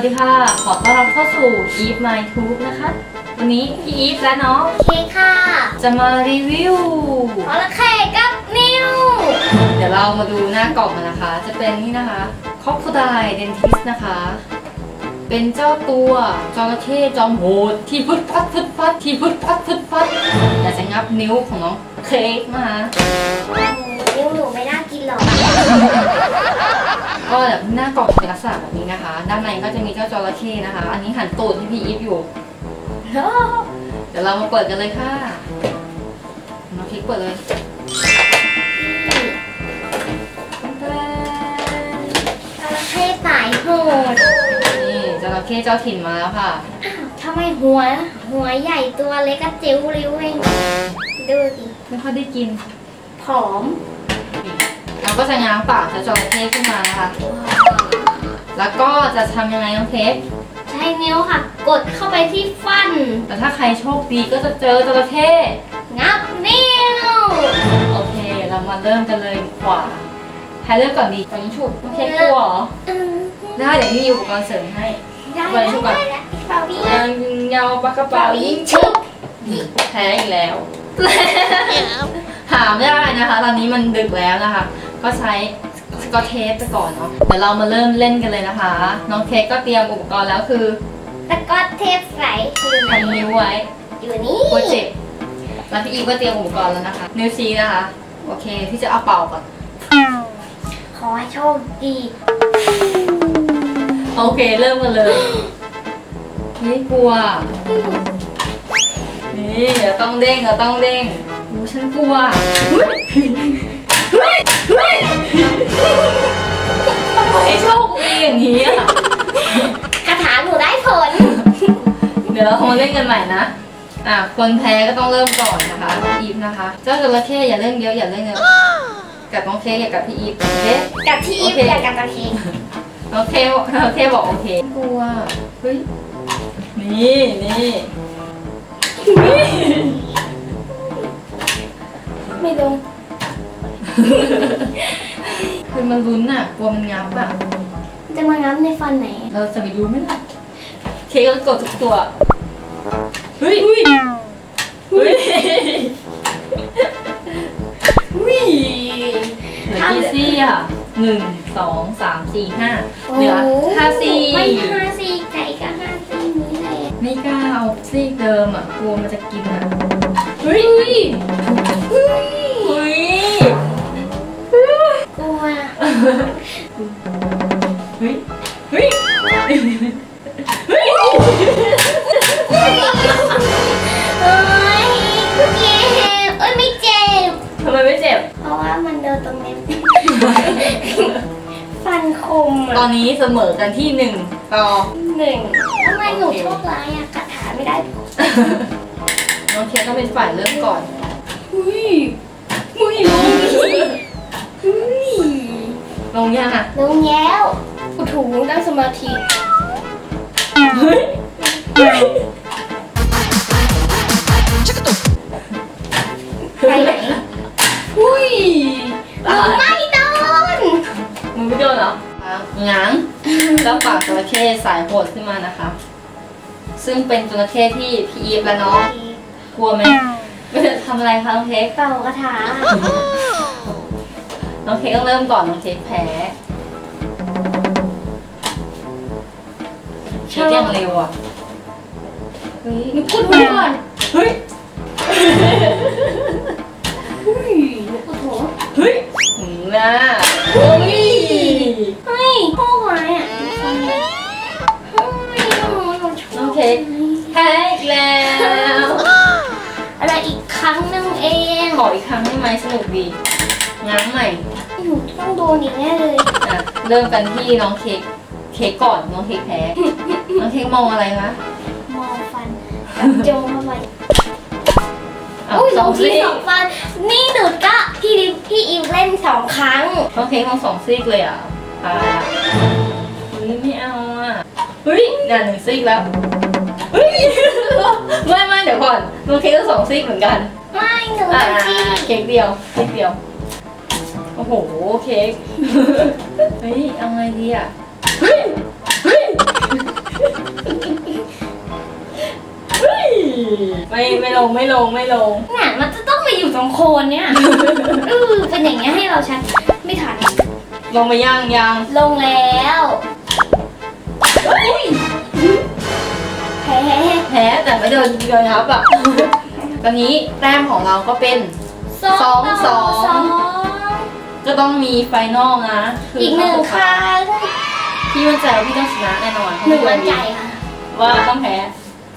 วัสดีค่ะ ขอต้อนรับเข้าสู่ Eve My Tube นะคะ วันนี้พี่อีฟและน้องเคค่ะจะมารีวิวพอละเคกับนิว เดี๋ยวเรามาดูหน้ากล่องกันนะคะ จะเป็นนี่นะคะคอ c โ o ไดเดนทิสนะคะ เป็นเจ้าตัวจระเข้จอมโหดที่พุดพัดพุดพัดที่พุดพัดพุดพัดอยากจะงับนิ้วของน้องเค้กมานิวหนูไม่น่ากินหรอก ก็แบบหน้ากล่องเป็นลักษณะแบบนี้นะคะ ด้านในก็จะมีเจ้าจระเข้นะคะ อันนี้หันตูดให้พี่อีฟอยู่ เดี๋ยวเรามาเปิดกันเลยค่ะน้องเค้กเปิดเลยจระเข้สายโหดนี่จระเข้เจ้าถิ่นมาแล้วค่ะอ้าวทำไมหัว หัวใหญ่ตัวเล็กกระจิ๋วริ้วเอง ดูสิไม่ค่อยได้กินผอม เราก็จะง้างปากเจ้าจระเข้ขึ้นมานะคะ แล้วก็จะทำยังไงน้องเค้กใช้นิ้วค่ะ กดเข้าไปที่ฟัน แต่ถ้าใครโชคดีก็จะเจอจระเข้งับนิ้ว โอเค เรามาเริ่มกันเลยดีกว่าใครเริ่มก่อนดีก่อนยิงฉุบน้องเค้กกลัวเหรออืมได้เดี๋ยวนี่มีอุปกรณ์เสริมให้ได้เปิดชุบก่อนได้ได้เป่าพี่ยังเงาปากกระเป๋ายิงฉุบแพ้อีกแล้วหาไม่ได้นะคะ ตอนนี้มันดึกแล้วนะคะ ก็ใช้สกอตเทปไปก่อนเนาะเดี๋ยวเรามาเริ่มเล่นกันเลยนะคะ น้องเค้กก็เตรียมอุปกรณ์แล้วคือสกอตเทปใสคือไหนพันนิ้วไว้อยู่นี่โปรเจกต์แล้วพี่อีฟก็เตรียมอุปกรณ์แล้วนะคะ นิ้วชี้นะคะ โอเคที่จะเอาเป่าก่อนขอให้โชคดีโอเคเริ่มกันเลยไม่กลัว นี่เดี๋ยวต้องเด้งเดี๋ยวต้องเด้งโอ้ฉันกลัว เฮ้ยเฮ้ยทำไมโชคดีอย่างนี้อะคาถาหนูได้ผล เดี๋ยวเรามาเล่นกันใหม่นะอะคนแพ้ก็ต้องเริ่มก่อนนะคะอีฟนะคะ เจ้าจระเข้อย่าเล่นเยอะอย่าเล่นเยอะกับน้องเคอย่ากับพี่อีฟโอเคกับที่อีฟอเคอยากับกระเทียมน้องเค้กน้องเค้กบอกโอเคกลัวเฮ้ยนี่นี่ไม่ลง คือมันลุ้นอะกลัวมันงับอะจะมางับในฟันไหน เราจะไปดูไหมล่ะเค้กก็กดทุกตัวเฮ้ยเฮ้ยเฮ้ยเฮ้ยเหลือกี่ซี่อะหนึ่งสองสามสี่ห้าเหลือห้าซี่ไม่ห้าซี่ไก่ก็ห้าซี่นี้เลยไม่กล้าเอาซี่เดิมอะกลัวมันจะกินอะเฮ้ยเฮ้ยเฮ้ย ทำไมไม่เจ็บ เพราะว่ามันโดนตรงนี้ ฟันคมตออะนนี้เสมอกันที่หนึ่งต่อหนึ่งทำไมหนูโชคร้ายอะคาถาไม่ได้ผลน้องเค้กก็เป็นฝ่ายเริ่มก่อน อุ้ยอุ้ยลงอุ้ยลงยังอะลงแล้วกูถูตั้งสมาธิเฮ้ย จ้าปากจระเข้สายโหดขึ้นมานะคะ ซึ่งเป็นจระเข้ที่พี่อีฟและน้องกลัวไหมไม่ได้ทำอะไรคะน้องเค้กเป่ากระถาน้องเค้กต้องเริ่มก่อนน้องเค้กแพ้เค้กยังเร็วอะเฮ้ยหนูพูดหัวก่อน แพ้อีกแล้ว อะไรอีกครั้งหนึงเองขออีกครั้งได้ไหมสนุกดีง้างใหม่หนูต้องโดนอีกแน่เลย อะเริ่มกันที่น้องเค้กเค้กก่อนน้องเค้กแพ้ น้องเค้กมองอะไรคะมองฟันกับโจมเข้าไปอะอุ้ยสสอองงซีที่กสองฟัน นี่หนูก็พี่ดิพี่อิวเล่นสองครั้ง น้องเค้กมองสองซีกเลยอะตายละเฮ้ยไม่เอาอะเฮ้ยน่ะหนึ่งซีกแล้วเฮ้ย ไม่ไม่เดี๋ยวก่อนน้องเค้กก็สองซีกเหมือนกันไม่หนูอ่าจะจี้เค้กเดียวเค้กเดียว โอ้โหเค้ก เฮ้ยเอาไงดีอะเฮ้ยเฮ้ยเฮ้ยไม่ไม่ลงไม่ลงไม่ลงน่ะมันจะต้องมาอยู่ตรงโคนเนี่ยเออเป็นอย่างเงี้ยให้เราชัดไม่ทันลงไปย่างยังลงแล้ว พ้แต่ไม่โดนโดนทับอะตอนนี้แต้มของเราก็เป็น สองสองสอง สองก็ต้องมีไฟนอลนะอีกหนึ่งครั้งพี่มั่นใจว่าพี่ต้องชนะแน่นอนหนึ่งมั่นใจค่ะ ว่าต้องแพ้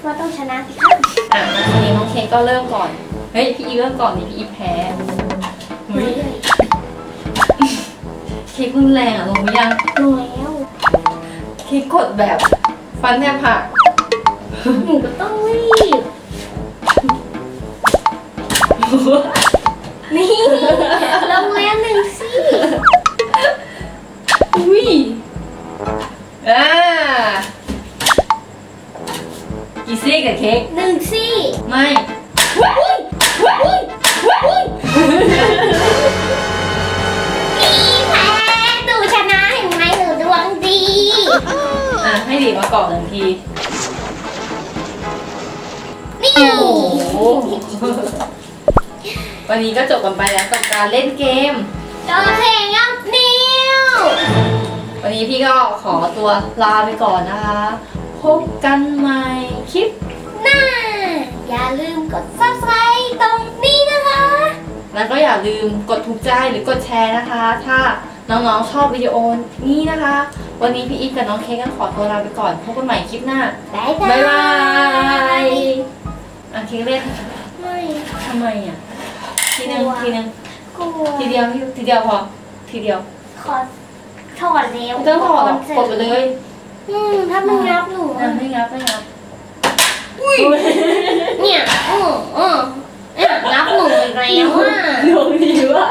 ว่าต้องชนะสิครับอะทีนี้น้องเค้กก็เริ่มก่อน เฮ้ยพี่อีเริ่มก่อนนี่พี่อีแพ้เฮ้ยเค้กรุนแรงอะลงไปยังหนูแล้วเค้กกดแบบฟันแทบหัก หนูก็ต้องรีบ นี่ลงแล้วหนึ่งสิอุ้ยอ่ากี่ซี่กับเค้กหนึ่งสิไม่ว้ายว้ายว้ายพี่แพ้หนูชนะเห็นไหมหนูดวงดี อะให้ดีมาก่อนหนึ่งที วันนี้ก็จบกันไปแล้วกับการเล่นเกมจระเข้ยับนิ้ว วันนี้พี่ก็ขอตัวลาไปก่อนนะคะ พบกันใหม่คลิปหน้า อย่าลืมกด subscribe ตรงนี้นะคะ แล้วก็อย่าลืมกดถูกใจหรือกดแชร์นะคะ ถ้าน้องๆชอบวิดีโอนี้นะคะ วันนี้พี่อีฟกับน้องเค้กก็ขอตัวลาไปก่อน พบกันใหม่คลิปหน้า บ๊ายบายบ๊ายบาย อะเค้กเล่นไม่ทำไมอะ ทีนึงกลัวทีนึงกลัวทีเดียวทีเดียวพอ ทีเดียวขอถอดแล้วไม่ต้องถอดหรอกกดไปเลยอืมถ้ามันงับหนูอะอะไม่งับไม่งับเนี่ยอืออือเนี่ยงับหนูอีกแล้วอะดวงดีว่ะ